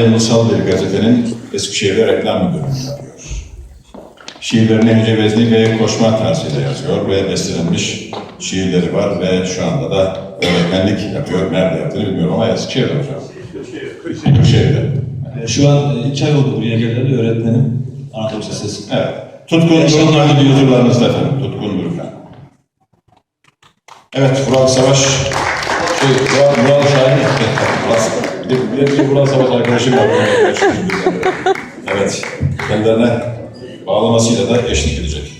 Ulusal bir gazetenin Eskişehir'de reklam müdürlüğü yapıyor. Şiirlerini Ece Vezni ve Koşma tarzıyla yazıyor ve bestelenmiş şiirleri var ve şu anda da öğretmenlik yapıyor. Nerede yaptığını bilmiyorum ama Eskişehir'de hocam. Kırşehir'de. Şu an iki ay oldu buraya geleli öğretmenim. Anadolu Lisesi. Evet. Tutkun Durukhan'ı duyurlarınızda efendim. Tutkun Durukhan. Evet, Vural Savaş. Şey, Vural, Vural Şahin. Bir de, bir de bir Vural Savaş arkadaşım var. Evet, kendilerine bağlamasıyla da eşlik edecek.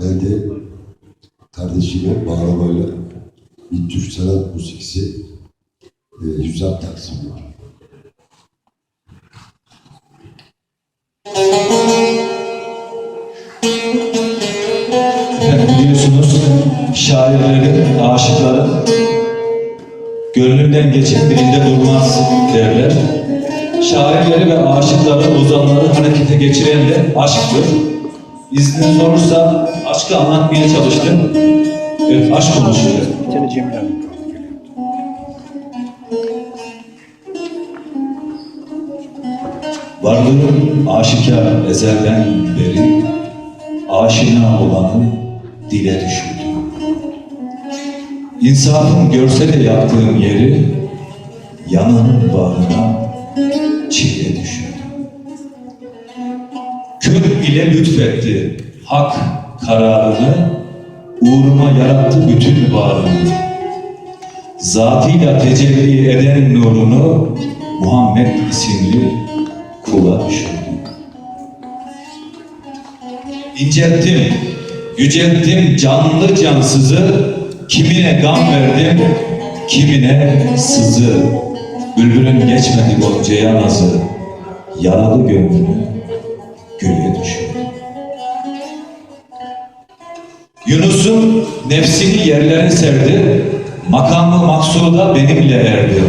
Ben de kardeşime bağlamayla bir Türk sanat musikisi e, Hüsam Taksim var. Efendim biliyorsunuz şairlerin, aşıkların gönlünden geçip birinde durmaz derler. Şairleri ve aşıkları, ozanları harekete geçiren de aşktır. İzniniz olursa aşkı anlatmaya çalıştım. Evet, aşk konuşuyor. Bir tane Cemil abi. Varlığım aşikar ezelden beri aşina olanı dile düşürdüm. İnsafım görse de yaktığım yeri yanının bağrına çile düşürdüm. Kül ile lütfetti hak kararını uğruma yarattı bütün varlığını. Zatıyla tecelli eden nurunu Muhammed isimli kula düşürdüm. İncelttim, yücelttim canlı cansızı, kimine gam verdim, kimine sızı. Bülbülün geçmedi goncaya nazı, yaralı gönlünü güle düşürdüm. Yunus'un nefsini yerlere serdi, makamı maksuda benimle erdi.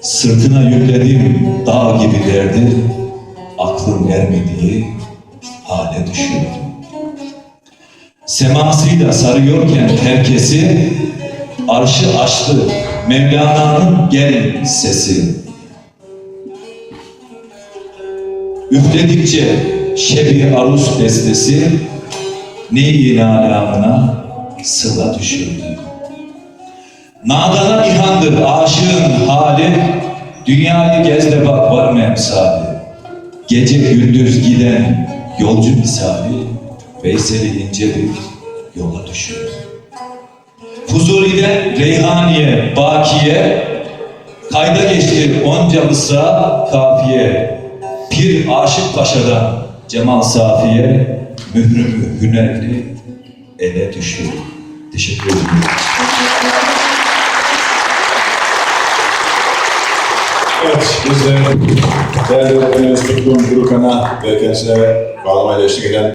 Sırtına yükledim dağ gibi derdi, aklım ermediği hale düşürdüm. Semasıyla sarıyorken herkesi, arşı açtı Mevlana'nın gel sesi. Üfledikçe şebi arus destesi, neyi nalamına sıla düşürdü. Nadana ihandır aşığın hali, dünyayı gez de bak var mı emsali. Gece gündüz giden yolcu misali, Veysel'i ince bir yola düşürdü. Fuzuli'den Reyhaniye, Bakiye, kayda geçti onca mısra kafiye. Pir Aşık Paşa'dan Cemal Safiye, mührümü hünerli ele düşürdü. Teşekkür ederim. Evet, biz de değerli öğretmenimiz Tutkun Durukhan'a ve kendisine bağlamayla eşlik eden